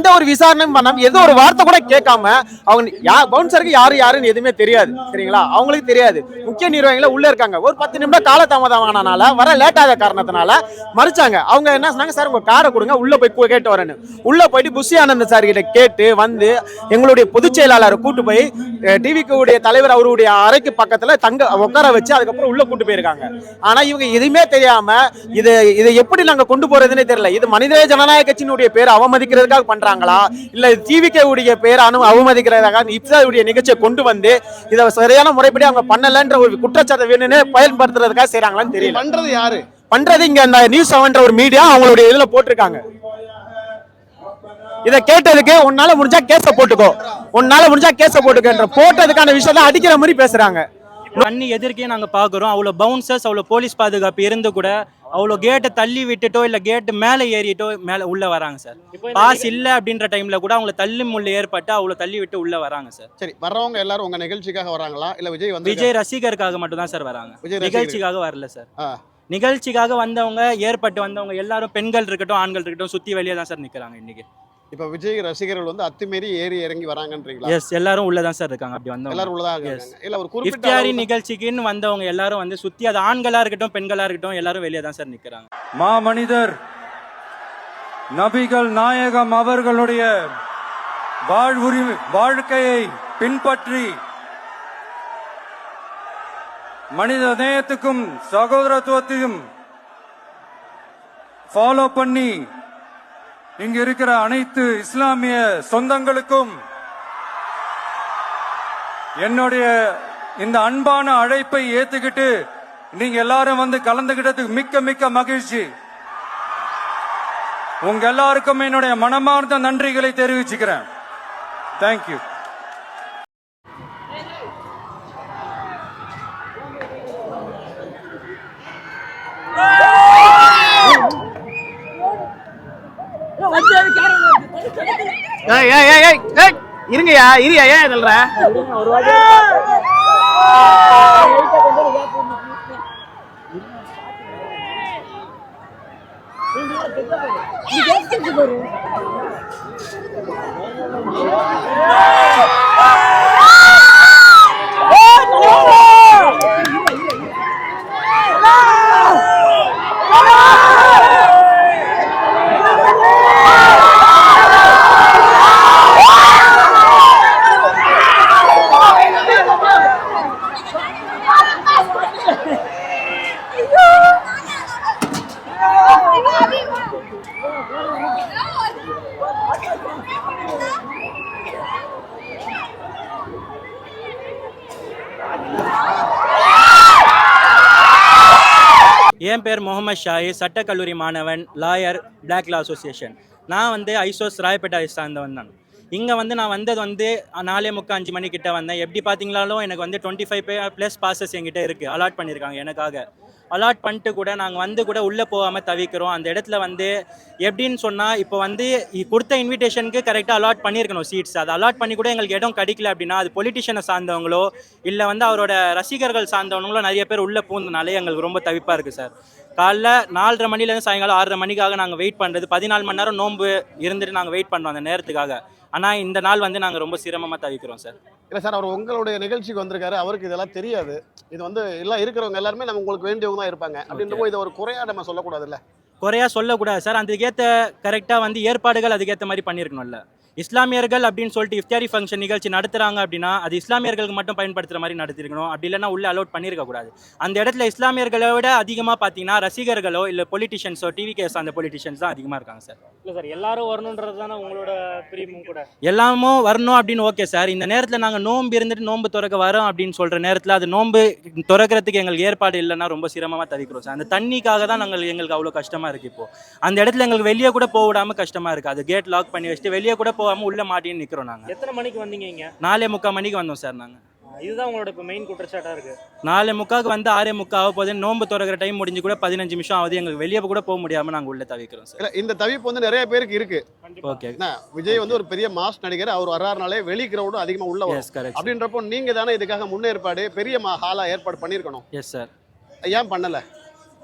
எந்த ஒரு விசாரணையும் பண்ணாம எந்த ஒரு வார்த்தை கூட கேட்காம அவங்க யா பவுன்சருக்கு யாரு யாருன்னு எதுவுமே தெரியாது சரிங்களா? அவங்களுக்கு தெரியாது. முக்கிய நிர்வாகிகள் உள்ள இருக்காங்க. ஒரு பத்து நிமிடம் காலதாமதம் ஆனனால வர லேட் ஆக காரணத்தினால மறுச்சாங்க. அவங்க என்ன சொன்னாங்க? சார் உங்க காரை கொடுங்க. உள்ள போய் கேட்டு வரேன்னு. உள்ள போயிட்டு புஷி ஆனந்த் சார் கிட்ட கேட்டு வந்து எங்களுடைய பொதுச் செயலாளரை கூட்டு போய் டிவிக்கு உடைய தலைவர் அவருடைய அறைக்கு பக்கத்துல தங்க உட்கார வச்சு அதுக்கப்புறம் உள்ள கூட்டு போயிருக்காங்க. ஆனா இவங்க எதுவுமே தெரியாம இது இதை எப்படி நாங்க கொண்டு போறதுன்னே தெரியல. இது மனித ஜனநாயக கட்சியினுடைய பேர் அவமதிக்கிறதுக்காக பண்றாங்க. பண்றாங்களா இல்ல டிவிக்கு உடைய பேர் அனு அவமதிக்கிறதுக்காக இப்சாவுடைய நிகழ்ச்சியை கொண்டு வந்து இதை சரியான முறைப்படி அவங்க பண்ணலன்ற ஒரு குற்றச்சாட்டை வேணும்னு பயன்படுத்துறதுக்காக செய்றாங்களான்னு தெரியல. பண்றது யாரு? பண்றது இங்க அந்த நியூஸ் செவன்ற ஒரு மீடியா அவங்களுடைய இதுல போட்டிருக்காங்க. இத கேட்டதுக்கு உன்னால முடிஞ்சா கேஸ போட்டுக்கோ. உன்னால முடிஞ்சா கேஸ போட்டுக்கன்ற போட்டதுக்கான விஷயத்த அடிக்கிற மாதிரி பேசுறாங்க. கண்ணி எதிர்க்கே நாங்க பாக்குறோம். அவ்வளவு பவுன்சர்ஸ் அவ்வளவு போலீஸ் பாதுகாப்பு இருந்து கூட அவ்வளவு கேட்டை தள்ளி விட்டுட்டோ இல்ல கேட் மேல ஏறிட்டோ மேல உள்ள வராங்க சார். பாஸ் இல்ல அப்படின்ற டைம்ல கூட அவங்கள தள்ளி முள்ள ஏற்பட்டு அவ்வளவு தள்ளி விட்டு உள்ள வராங்க சார். சரி வர்றவங்க எல்லாரும் உங்க நிகழ்ச்சிக்காக வராங்களா? இல்ல விஜய் வந்து விஜய் ரசிகருக்காக மட்டும் தான் சார் வராங்க. நிகழ்ச்சிக்காக வரல சார். நிகழ்ச்சிக்காக வந்தவங்க ஏற்பட்டு வந்தவங்க எல்லாரும் பெண்கள் இருக்கட்டும் ஆண்கள் இருக்கட்டும் சுத்தி வெளியே தான் சார் நிக்கிறாங்க இன்னைக்கு. இப்ப விஜய் ரசிகர்கள் வந்து அத்துமீறி ஏறி இறங்கி வராங்கன்றீங்களா? எஸ் எல்லாரும் உள்ள தான் சார் இருக்காங்க. அப்படி வந்தவங்க. எல்லாரும் உள்ளதாக இல்ல ஒரு குறிப்பிட்ட. நிகழ்ச்சிக்குன்னு வந்தவங்க எல்லாரும் வந்து சுத்தி அது ஆண்களா இருக்கட்டும் பெண்களா இருக்கட்டும் எல்லாரும் வெளியே தான் சார் நிக்கிறாங்க. மாமனிதர் நபிகள் நாயகம் அவர்களுடைய வாழ்வுரி வாழ்க்கையை பின்பற்றி மனித நேயத்துக்கும் சகோதரத்துவத்தையும் ஃபாலோ பண்ணி இங்க இருக்கிற அனைத்து இஸ்லாமிய சொந்தங்களுக்கும் என்னுடைய இந்த அன்பான அழைப்பை ஏத்துக்கிட்டு நீங்க எல்லாரும் வந்து கலந்துகிட்டதுக்கு மிக்க மிக்க மகிழ்ச்சி. உங்க எல்லாருக்கும் என்னுடைய மனமார்ந்த நன்றிகளை தெரிவிச்சுக்கிறேன். தேங்க்யூ இருங்கயா இருயா ஏன் சொல்ற ஒரு என் பேர் முகமது ஷாயி சட்டக்கல்லூரி மாணவன் லாயர் பிளாக் லா அசோசியேஷன் நான் வந்து ஐசோஸ் ராயப்பேட்டை சார்ந்தவன் தான். இங்கே வந்து நான் வந்தது வந்து நாலே முக்கால் அஞ்சு மணிக்கிட்ட வந்தேன். எப்படி பார்த்தீங்களாலும் எனக்கு வந்து டுவெண்ட்டி ஃபைவ் ப்ளஸ் பாசஸ் என்கிட்ட இருக்குது அலாட் பண்ணியிருக்காங்க எனக்காக. அலாட் பண்ணிட்டு கூட நாங்கள் வந்து கூட உள்ளே போகாமல் தவிக்கிறோம். அந்த இடத்துல வந்து எப்படின்னு சொன்னால் இப்போ வந்து கொடுத்த இன்விடேஷனுக்கு கரெக்டாக அலாட் பண்ணியிருக்கணும் சீட்ஸ் அதை அலாட் பண்ணி கூட எங்களுக்கு இடம் கிடைக்கல அப்படின்னா அது பொலிட்டிஷியனை சார்ந்தவங்களோ இல்லை வந்து அவரோட ரசிகர்கள் சார்ந்தவங்களோ நிறைய பேர் உள்ளே பூந்தனாலே எங்களுக்கு ரொம்ப தவிப்பாக இருக்குது சார். காலைல நாலரை மணிலேருந்து சாயங்காலம் ஆறரை மணிக்காக நாங்கள் வெயிட் பண்ணுறது பதினாலு மணி நேரம் நோன்பு இருந்துட்டு நாங்கள் வெயிட் பண்ணுறோம் அந்த நேரத்துக்காக. ஆனால் இந்த நாள் வந்து நாங்கள் ரொம்ப சிரமமாக தவிக்கிறோம் சார். இல்ல சார் அவர் உங்களுடைய நிகழ்ச்சிக்கு வந்திருக்காரு. அவருக்கு இதெல்லாம் தெரியாது. இது வந்து எல்லாம் இருக்கிறவங்க எல்லாருமே நம்ம உங்களுக்கு வேண்டியவங்க தான் இருப்பாங்க. அப்படின்றப்போ இதை ஒரு குறையா நம்ம சொல்லக்கூடாதுல்ல? குறையா சொல்லக்கூடாது சார். அதுக்கேற்ற கரெக்டாக வந்து ஏற்பாடுகள் அதுக்கேற்ற மாதிரி பண்ணியிருக்கணும்ல இஸ்லாமியர்கள் அப்படின்னு சொல்லிட்டு இஃப்தாரி ஃபங்க்ஷன் நிகழ்ச்சி நடத்துறாங்க அப்படின்னா அது இஸ்லாமியர்களுக்கு மட்டும் பயன்படுத்துகிற மாதிரி நடத்திருக்கணும். அப்படி இல்லைன்னா உள்ள அலோட் பண்ணியிருக்க கூடாது. அந்த இடத்துல இஸ்லாமியர்களை விட அதிகமாக பார்த்தீங்கன்னா ரசிகர்களோ இல்லை பொலிட்டிஷியன்ஸோ டிவி கேஸ் அந்த பொலிட்டிஷியன்ஸ் தான் அதிகமாக இருக்காங்க சார். இல்ல சார் எல்லாரும் வரணுன்றது தானே உங்களோட பிரியமும் கூட? எல்லாமும் வரணும் அப்படின்னு ஓகே சார். இந்த நேரத்தில் நாங்கள் நோன்பு இருந்துட்டு நோன்பு திறக்க வரோம் அப்படின்னு சொல்கிற நேரத்தில் அது நோன்பு திறக்கிறதுக்கு எங்களுக்கு ஏற்பாடு இல்லைன்னா ரொம்ப சிரமமாக தவிக்கிறோம் சார். அந்த தண்ணிக்காக தான் நாங்கள் எங்களுக்கு அவ்வளோ கஷ்டமாக இருக்குது இப்போ. அந்த இடத்துல எங்களுக்கு வெளியே கூட போக விடாம கஷ்டமாக இருக்குது அது கேட் லாக் பண்ணி வச்சுட்டு வெளியே கூட போகாமல் உள்ளே மாட்டின்னு நிற்கிறோம் நாங்கள் எத்தனை மணிக்கு வந்தீங்க இங்க? நாலே முக்கால் மணிக்கு வந்தோம் சார் நாங்கள் இதுதான் உங்களோட இப்போ மெயின் குற்றச்சாட்டா இருக்கு. நாலே முக்காவுக்கு வந்து ஆறே முக்கா ஆக போகுது. நோன்பு திறக்கிற டைம் முடிஞ்சு கூட பதினஞ்சு நிமிஷம் ஆகுது. எங்களுக்கு வெளியே கூட போக முடியாமல் நாங்கள் உள்ளே தவிக்கிறோம் சார். இல்ல இந்த தவிப்பு வந்து நிறைய பேருக்கு இருக்கு. ஓகே. என்ன விஜய் வந்து ஒரு பெரிய மாஸ் நடிகர். அவர் வர்றாருனாலே வெளி கிரௌடும் அதிகமா உள்ள வரும். எஸ் கரெக்ட் அப்படின்றப்போ நீங்க தானே இதுக்காக முன்னேற்பாடு பெரிய ஹாலா ஏற்பாடு பண்ணியிருக்கணும். எஸ் சார் ஏன் பண்ணல?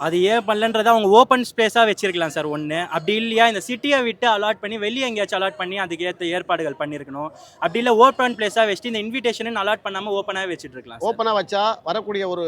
அது ஏன் பண்ணலன்றதை அவங்க ஓப்பன் ஸ்பேஸாக வச்சிருக்கலாம் சார் ஒன்று அப்படி இல்லையா இந்த சிட்டியை விட்டு அலாட் பண்ணி வெளியே எங்கேயாச்சும் அலாட் பண்ணி அதுக்கு ஏற்ற ஏற்பாடுகள் பண்ணியிருக்கணும். அப்படி இல்லை ஓப்பன் பிளேஸாக வச்சுட்டு இந்த இன்விடேஷன் அலாட் பண்ணாமல் ஓப்பனாக வச்சுட்டு இருக்கலாம். ஓப்பனாக வச்சா வரக்கூடிய ஒரு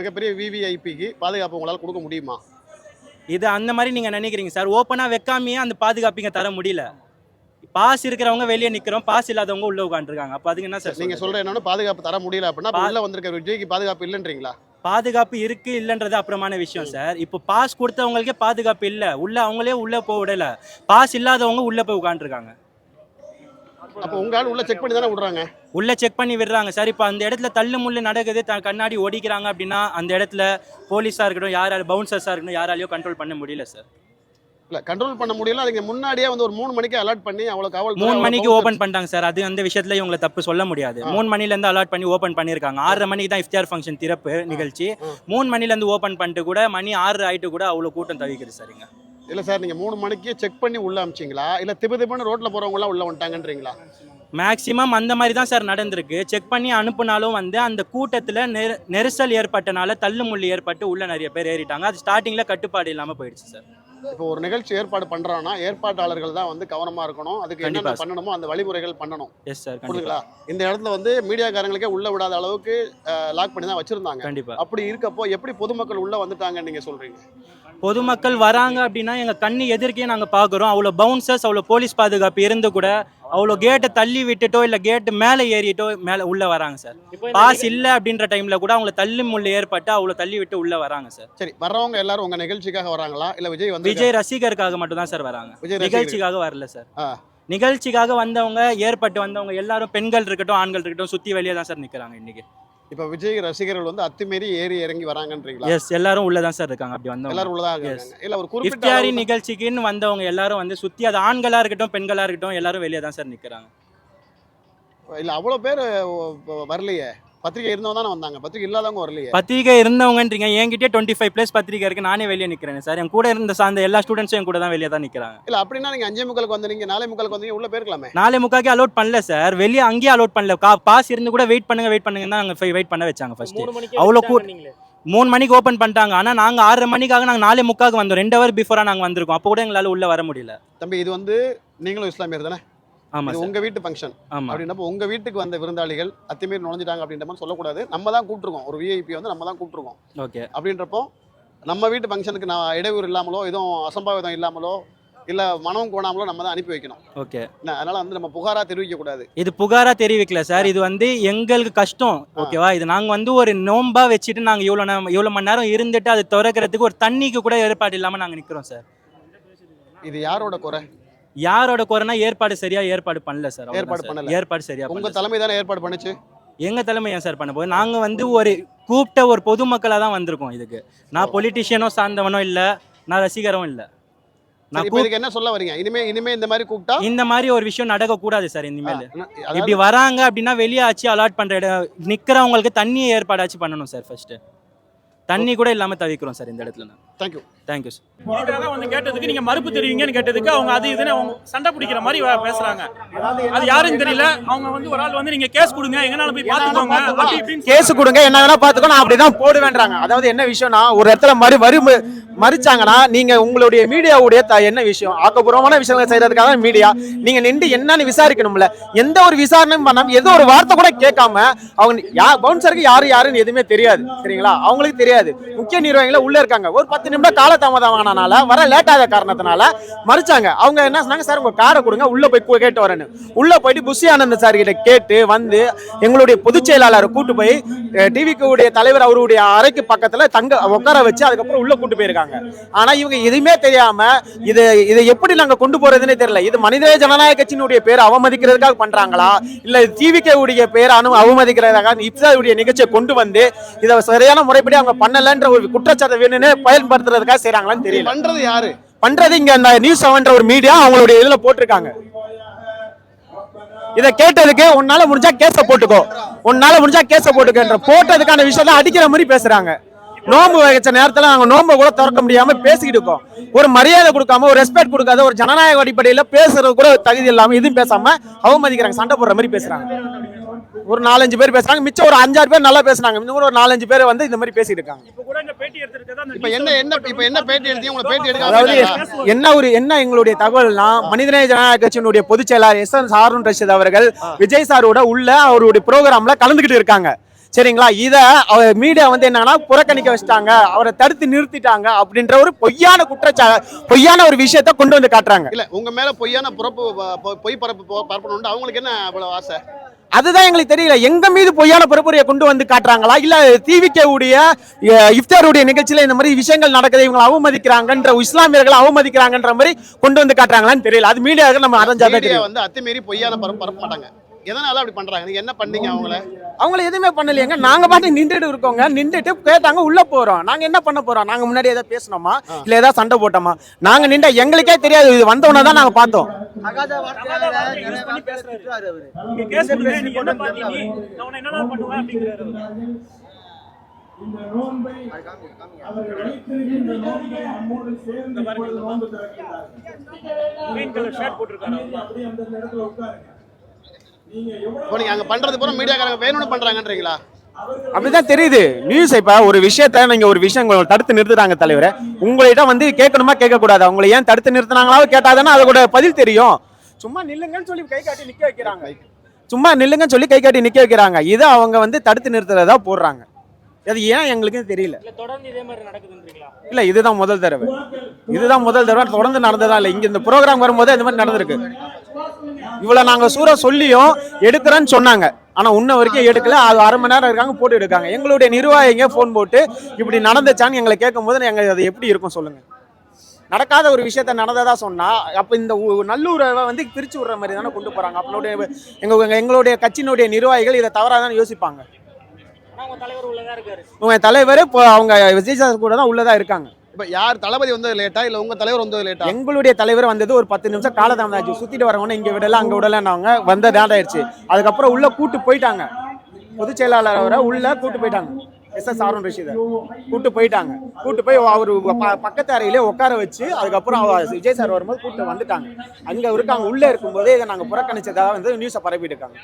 மிகப்பெரிய விவிஐபிக்கு பாதுகாப்பு உங்களால் கொடுக்க முடியுமா? இது அந்த மாதிரி நீங்கள் நினைக்கிறீங்க சார். ஓப்பனாக வைக்காமையே அந்த பாதுகாப்பிங்க தர முடியல. பாஸ் இருக்கிறவங்க வெளியே நிற்கிறோம் பாஸ் இல்லாதவங்க உள்ள உட்காந்துருக்காங்க அப்போ அதுக்கு என்ன சார் நீங்க சொல்றது? சொல்ற என்னன்னு பாதுகாப்பு தர முடியல அப்படின்னா உள்ள வந்திருக்க விஜய்க்கு பாதுகாப்பு இல்லைன்றீங்களா? பாதுகாப்பு இருக்கு இல்லைன்றது அப்புறமான விஷயம் சார் இப்போ பாஸ் கொடுத்தவங்களுக்கே பாதுகாப்பு இல்லை. உள்ள அவங்களே உள்ள போக விடல. பாஸ் இல்லாதவங்க உள்ள போய் உட்காந்துருக்காங்க அப்ப உங்க ஆள் உள்ள செக் பண்ணி தானே விடுறாங்க? உள்ள செக் பண்ணி விடுறாங்க சார் இப்போ அந்த இடத்துல தள்ளு முள்ளு நடக்குது கண்ணாடி ஒடிக்கிறாங்க அப்படின்னா அந்த இடத்துல போலீஸாக இருக்கட்டும் யார் யார் பவுன்சர்ஸாக இருக்கட்டும் யாராலையும் கண்ட்ரோல் பண்ண முடியல சார் இல்ல கண்ட்ரோல் பண்ண முடியல அதுக்கு முன்னாடியே வந்து ஒரு மூணு மணிக்கு அலர்ட் பண்ணி அவ்வளவு காவல் மூணு மணிக்கு ஓப்பன் பண்ணிட்டாங்க சார். அது அந்த விஷயத்துல இவங்களை தப்பு சொல்ல முடியாது. மூணு மணில இருந்து அலாட் பண்ணி ஓப்பன் பண்ணிருக்காங்க ஆறரை மணிக்கு தான் இஃப்தியார் ஃபங்க்ஷன் திறப்பு நிகழ்ச்சி. மூணு மணில இருந்து ஓப்பன் பண்ணிட்டு கூட மணி ஆறு ஆயிட்டு கூட அவ்வளவு கூட்டம் தவிக்குது சரிங்க இல்ல சார் நீங்க மூணு மணிக்கு செக் பண்ணி உள்ள அமிச்சிங்களா? இல்ல திபு திபுன்னு ரோட்ல போறவங்க எல்லாம் உள்ள வந்துட்டாங்கன்றீங்களா? மேக்ஸிமம் அந்த மாதிரி தான் சார் நடந்திருக்கு. செக் பண்ணி அனுப்புனாலும் வந்து அந்த கூட்டத்தில் நெரு நெரிசல் ஏற்பட்டனால தள்ளுமுள்ளு ஏற்பட்டு உள்ள நிறைய பேர் ஏறிட்டாங்க. அது ஸ்டார்டிங்ல கட்டுப்பாடு இல்லாமல் போயிடுச்சு சார். இப்போ ஒரு நிகழ்ச்சி ஏற்பாடு பண்றோம்னா ஏற்பாட்டாளர்கள் தான் வந்து கவனமா இருக்கணும். அதுக்கு என்னென்ன சார். பண்ணணுமோ அந்த வழிமுறைகள் பண்ணணும். எஸ் சார் புரியுதுங்களா இந்த இடத்துல வந்து மீடியாக்காரங்களுக்கே உள்ள விடாத அளவுக்கு லாக் பண்ணி தான் வச்சிருந்தாங்க. கண்டிப்பா. அப்படி இருக்கப்போ எப்படி பொதுமக்கள் உள்ள வந்துட்டாங்கன்னு நீங்க சொல்றீங்க? பொதுமக்கள் வராங்க அப்படின்னா எங்க கண்ணு எதிர்க்கே நாங்க பாக்குறோம். அவ்வளோ பவுன்சர்ஸ் அவ்வளோ போலீஸ் பாதுகாப்பு இருந்து கூட அவ்வளோ கேட்டை தள்ளி விட்டுட்டோ இல்ல கேட்டு மேலே ஏறிட்டோ மேலே உள்ள வராங்க சார். பாஸ் இல்ல அப்படின்ற டைம்ல கூட அவங்கள தள்ளி முள்ள ஏற்பட்டு அவ்வளோ தள்ளி விட்டு உள்ள வராங்க சார். சரி வர்றவங்க எல்லாரும் உங்க நிகழ்ச்சிக்காக வராங்களா? இல்ல விஜய் வந்து விஜய் ரசிகருக்காக மட்டும் தான் சார் வராங்க. விஜய். நிகழ்ச்சிக்காக வரல சார். நிகழ்ச்சிக்காக வந்தவங்க ஏற்பட்டு வந்தவங்க எல்லாரும் பெண்கள் இருக்கட்டும் ஆண்கள் இருக்கட்டும் சுத்தி வெளியே தான் சார் நிக்கிறாங்க இன்னைக்கு. இப்ப விஜய் ரசிகர்கள் வந்து அத்துமீறி ஏறி இறங்கி வராங்கன்றீங்களா? எஸ் எல்லாரும் உள்ள தான் சார் இருக்காங்க. அப்படி வந்தவங்க. எல்லாரும் உள்ளதாக இல்ல ஒரு குறிப்பிட்ட நிகழ்ச்சிக்குன்னு வந்தவங்க எல்லாரும் வந்து சுத்தி அது ஆண்களா இருக்கட்டும் பெண்களா இருக்கட்டும் எல்லாரும் வெளியே தான் சார் நிக்கிறாங்க. இல்ல அவ்வளவு பேர் வரலையே. பத்திரிகை இருந்தவங்க தானே வந்தாங்க. பத்திரிகை இல்லாதவங்க வரலையே. பத்திரிகை இருந்தவங்கன்றீங்க. என்கிட்ட டுவெண்ட்டி ஃபைவ் ப்ளஸ் பத்திரிகை இருக்கு. நானே வெளியே நிக்கிறேன் சார். என் கூட இருந்த சார்ந்த எல்லா ஸ்டூடெண்ட்ஸும் என் கூட தான் வெளியே தான் நிக்கிறாங்க. இல்ல அப்படின்னா நீங்க அஞ்சே முக்காலுக்கு வந்தீங்க. நாலே முக்காலுக்கு வந்தீங்க. உள்ள போயிருக்கலாமே. நாளை முக்காக்கே அலோட் பண்ணல சார். வெளியே அங்கேயே அலோட் பண்ணல. கா பாஸ் இருந்து கூட வெயிட் பண்ணுங்க வெயிட் பண்ணுங்க தான் நாங்கள் வெயிட் பண்ண வச்சாங்க ஃபர்ஸ்ட் மூணு மணிக்கு அவ்வளோ கூ- நீங்களே. மூணு மணிக்கு ஓப்பன் பண்ணிட்டாங்க. ஆனா நாங்க ஆறரை மணிக்காக நாங்க நாலே முக்காக்கு வந்தோம். ரெண்டு ஹவர் பிஃபோரா நாங்க வந்திருக்கோம். அப்போ கூட எங்களால உள்ள வர முடியல. தம்பி இது வந்து நீங்களும் இஸ்லாமியர் தானே? ஆமா இது உங்க வீட்டு ஃபங்க்ஷன் ஆமா. அப்படின்றப்ப உங்க வீட்டுக்கு வந்த விருந்தாளிகள் அத்துமீறி நுழைஞ்சிட்டாங்க அப்படின்ற மாதிரி சொல்லக்கூடாது. நம்ம தான் கூப்பிட்டுருக்கோம். ஒரு விஐபி வந்து நம்ம தான் கூப்பிட்டுருக்கோம். ஓகே. அப்படின்றப்போ நம்ம வீட்டு ஃபங்க்ஷனுக்கு நான் இடையூறு இல்லாமலோ எதுவும் அசம்பாவிதம் இல்லாமலோ இல்ல மனம் கோணாமலோ நம்ம தான் அனுப்பி வைக்கணும். ஓகே. அதனால வந்து நம்ம புகாரா தெரிவிக்க கூடாது. இது புகாரா தெரிவிக்கல சார். இது வந்து எங்களுக்கு கஷ்டம். ஓகேவா? இது நாங்க வந்து ஒரு நோம்பா வச்சுட்டு நாங்க இவ்வளவு நேரம் இவ்வளவு மணி நேரம் இருந்துட்டு அது திறக்கிறதுக்கு ஒரு தண்ணிக்கு கூட ஏற்பாடு இல்லாம நாங்க நிக்கிறோம் சார். இது யாரோட குறை? யாரோட குறைனா ஏற்பாடு சரியா ஏற்பாடு பண்ணல சார். ஏற்பாடு. பண்ணல. ஏற்பாடு சரியா உங்க. தலைமை தானே ஏற்பாடு பண்ணுச்சு? எங்க தலைமை ஏன் சார் பண்ண போகுது? நாங்க வந்து ஒரு கூப்பிட்ட ஒரு பொதுமக்களா தான் வந்திருக்கோம் இதுக்கு. நான் பொலிட்டிஷியனோ சார்ந்தவனோ இல்ல நான் ரசிகரும் இல்ல. என்ன சொல்ல வரீங்க? இனிமே இனிமே இந்த மாதிரி கூப்பிட்டா? இந்த மாதிரி ஒரு விஷயம் நடக்க கூடாது சார் இனிமேல். இப்படி வராங்க அப்படின்னா வெளியே ஆச்சு அலாட் பண்ற இடம் நிக்கிறவங்களுக்கு தண்ணி ஏற்பாடாச்சு பண்ணணும் சார் ஃபர்ஸ்ட் தண்ணி கூட இல்லாம தவிக்கிறோம் சார் இந்த இடத்துல நான். தேங்க்யூ தேங்க்யூ சார் இதுக்காக வந்து கேட்டதுக்கு நீங்க மறுப்பு தெரிவிங்கன்னு கேட்டதுக்கு அவங்க அது இதுன்னு அவங்க சண்டை பிடிக்கிற மாதிரி பேசுறாங்க. அது யாருன்னு தெரியல. அவங்க வந்து ஒரு ஆள் வந்து நீங்க கேஸ் கொடுங்க எங்கனாலும் போய் பாத்துக்கோங்க அப்படி இப்படின்னு கேஸ் கொடுங்க என்ன வேணா பாத்துக்கோ நான் அப்படிதான் போடுவேன்றாங்க. அதாவது என்ன விஷயம்னா ஒரு இடத்துல மறு வரி மறிச்சாங்கன்னா நீங்க உங்களுடைய மீடியாவுடைய த- என்ன விஷயம்? ஆக்கப்பூர்வமான விஷயங்களை செய்யறதுக்காக தான் மீடியா நீங்க நின்று என்னன்னு விசாரிக்கணும்ல. எந்த ஒரு விசாரணையும் பண்ணாம ஏதோ ஒரு வார்த்தை கூட கேட்காம அவங்க யா பவுன்சருக்கு யாரு யாருன்னு எதுவுமே தெரியாது. சரிங்களா? அவங்களுக்கு தெரியாது. முக்கிய நிர்வாகிகள் உள்ள இருக்காங்க. ஒரு பத்து நிமிடம் காலதாமதம் ஆனனால வர லேட் ஆக காரணத்தினால மறிச்சாங்க. அவங்க என்ன சொன்னாங்க? சார் உங்க காரை கொடுங்க. உள்ள போய் கேட்டு வரேன்னு. உள்ள போயிட்டு புஷி ஆனந்த் சார் கிட்ட கேட்டு வந்து எங்களுடைய பொதுச் செயலாளரை கூட்டு போய் டிவிக்கு உடைய தலைவர் அவருடைய அறைக்கு பக்கத்துல தங்க உட்கார வச்சு அதுக்கப்புறம் உள்ள கூட்டு போயிருக்காங்க. ஆனா இவங்க எதுவுமே தெரியாம இது இதை எப்படி நாங்க கொண்டு போறதுன்னே தெரியல. இது மனித ஜனநாயக கட்சியினுடைய பேர் அவமதிக்கிறதுக்காக பண்றாங்களா? இல்ல டிவிக்கு உடைய பேர் அனு அவமதிக்கிறதுக்காக இப்சாவுடைய நிகழ்ச்சியை கொண்டு வந்து இதை சரியான முறைப்படி அவங்க பண்ணலன்ற ஒரு குற்றச்சாட்டை வேணும்னு பயன்படுத்துறதுக்காக செய்றாங்களான்னு தெரியல. பண்றது யாரு? பண்றது இங்க இந்த நியூஸ் செவன்ற ஒரு மீடியா அவங்களுடைய இதுல போட்டிருக்காங்க. இத கேட்டதுக்கு உன்னால முடிஞ்சா கேஸ போட்டுக்கோ. உன்னால முடிஞ்சா கேஸ போட்டுக்கன்ற போட்டதுக்கான விஷயத்த அடிக்கிற மாதிரி பேசுறாங்க. நோன்பு வச்ச நேரத்துல நாங்க நோன்பை கூட திறக்க முடியாம பேசிக்கிட்டு இருக்கோம். ஒரு மரியாதை கொடுக்காம ஒரு ரெஸ்பெக்ட் கொடுக்காத ஒரு ஜனநாயக அடிப்படையில பேசுறது கூட தகுதி இல்லாம இதுவும் பேசாம அவமதிக்கிறாங்க சண்டை போடுற மாதிரி பேசுறாங்க. ஒரு நாலஞ்சு பேர் பேசுறாங்க மிச்சம் ஒரு அஞ்சாறு பேர் நல்லா பேசுறாங்க இன்னும் கூட ஒரு நாலஞ்சு பேர் வந்து இந்த மாதிரி பேசிட்டு இருக்காங்க. இப்ப கூட இந்த பேட்டி பேட்டி எடுத்திருக்கதா அந்த இப்ப news என்ன இப்ப என்ன பேட்டி எடுத்தீங்க உங்களை பேட்டி எடுக்க அதாவது? என்ன ஒரு என்ன எங்களுடைய தகவல்னா மனிதநேய ஜனநாயக கட்சியினுடைய பொதுச் செயலாளர் எஸ் என் ஹாரூன் ரஷீத் அவர்கள் விஜய் சாரோட உள்ள அவருடைய ப்ரோக்ராம்ல கலந்துகிட்டு இருக்காங்க. சரிங்களா? இத மீடியா வந்து என்னன்னா புறக்கணிக்க வச்சுட்டாங்க. அவரை தடுத்து நிறுத்திட்டாங்க அப்படின்ற ஒரு பொய்யான குற்றச்சா பொய்யான ஒரு விஷயத்த கொண்டு வந்து காட்டுறாங்க. இல்ல உங்க மேல பொய்யான புறப்பு பொய் பரப்பு பரப்பணும்னு அவங்களுக்கு என்ன அவ்வளவு ஆசை? அதுதான் எங்களுக்கு தெரியல. எங்க மீது பொய்யான பரப்புரையை கொண்டு வந்து காட்டுறாங்களா? இல்ல டிவிகே உடைய இஃப்தாருடைய நிகழ்ச்சியில இந்த மாதிரி விஷயங்கள் நடக்குது இவங்க அவமதிக்கிறாங்கன்ற இஸ்லாமியர்களை அவமதிக்கிறாங்கன்ற மாதிரி கொண்டு வந்து காட்டுறாங்களான்னு தெரியல. அது மீடியாவுக்கு நம்ம அரைஞ்சாதான் வந்து அத்துமீறி பொய்யான பரப்பு பரப்ப மாட்டாங்க எதனால அப்படி பண்றாங்க? நீங்க என்ன பண்ணீங்க அவங்கள? அவங்கள எதுவுமே பண்ணலையேங்க. நாங்க பாட்டு நின்றுட்டு இருக்கோங்க. நின்றுட்டு கேட்டாங்க உள்ள போறோம். நாங்க என்ன பண்ண போறோம்? நாங்க முன்னாடி ஏதாவது பேசணுமா இல்ல ஏதாவது சண்டை போட்டோமா? நாங்க நின்ற எங்களுக்கே தெரியாது. இது வந்தவொடனே தான் நாங்க பார்த்தோம். போட்டிருக்காரு. இப்போ நீங்க அங்க பண்றது பூரா மீடியாக்காரங்க வேணும்னு பண்றாங்கன்றீங்களா? அப்படிதான் தெரியுது. நியூஸ் இப்ப ஒரு விஷயத்த நீங்க ஒரு விஷயம் தடுத்து நிறுத்துறாங்க தலைவரே. உங்கள்கிட்ட வந்து கேட்கணுமா கேட்க கூடாது அவங்களை ஏன் தடுத்து நிறுத்தினாங்களாவும் கேட்டாதானே அதோட பதில் தெரியும். சும்மா நில்லுங்கன்னு சொல்லி கை காட்டி நிக்க வைக்கிறாங்க. சும்மா நில்லுங்கன்னு சொல்லி கை காட்டி நிக்க வைக்கிறாங்க. இதை அவங்க வந்து தடுத்து நிறுத்துறதா போடுறாங்க. அது ஏன் எங்களுக்கு தெரியல. இல்ல தொடர்ந்து இதே மாதிரி நடக்குதுன்றீங்களா? இல்ல இதுதான் முதல் தடவை. இதுதான் முதல் தடவை. தொடர்ந்து நடந்ததா இல்ல? இங்க இந்த ப்ரோக்ராம் வரும்போது இந்த மாதிரி நடந்திருக்கு. இவ்வளவு நாங்க சூற சொல்லியும் எடுக்கிறேன்னு சொன்னாங்க. ஆனா உன்ன வரைக்கும் எடுக்கல. அது அரை மணி நேரம் இருக்காங்க போட்டு எடுக்காங்க. எங்களுடைய நிர்வாகிங்க ஃபோன் போட்டு இப்படி நடந்துச்சான்னு எங்களை கேட்கும் போது எங்க அது எப்படி இருக்கும் சொல்லுங்க. நடக்காத ஒரு விஷயத்த நடந்ததா சொன்னா அப்ப இந்த நல்லூரை வந்து பிரிச்சு விடுற மாதிரி தானே கொண்டு போறாங்க. அப்பளுடைய எங்க எங்க- எங்களுடைய கட்சியினுடைய நிர்வாகிகள் இதை தவறாக தானே யோசிப்பாங்க. ஆனா உங்க தலைவர் இப்போ அவங்க விஜய் சார் கூட தான் உள்ளதா இருக்காங்க. இப்போ யார் தளபதி வந்தது லேட்டா இல்லை உங்கள் தலைவர் வந்தது லேட்டா எங்களுடைய தலைவர் வந்தது ஒரு பத்து நிமிஷம் காலதாமதம் ஆச்சு. சுற்றிட்டு வரவங்க இங்கே விடல அங்கே விடலன்னாங்க வந்த நேரம் ஆயிடுச்சு. அதுக்கப்புறம் உள்ள கூட்டு போயிட்டாங்க. பொதுச் செயலாளர் அவரை உள்ள கூட்டு போயிட்டாங்க. எஸ் எஸ் ஆர்வன் ரஷீத கூட்டு போயிட்டாங்க. கூட்டு போய் அவர் பக்கத்து அறையிலே உட்கார வச்சு அதுக்கப்புறம் அவர் விஜய் சார் வரும்போது கூட்டு வந்துட்டாங்க. அங்கே இருக்காங்க. உள்ளே இருக்கும்போது இதை நாங்கள் புறக்கணிச்சதாக வந்து நியூஸை பரப்பிட்டு இருக்காங்க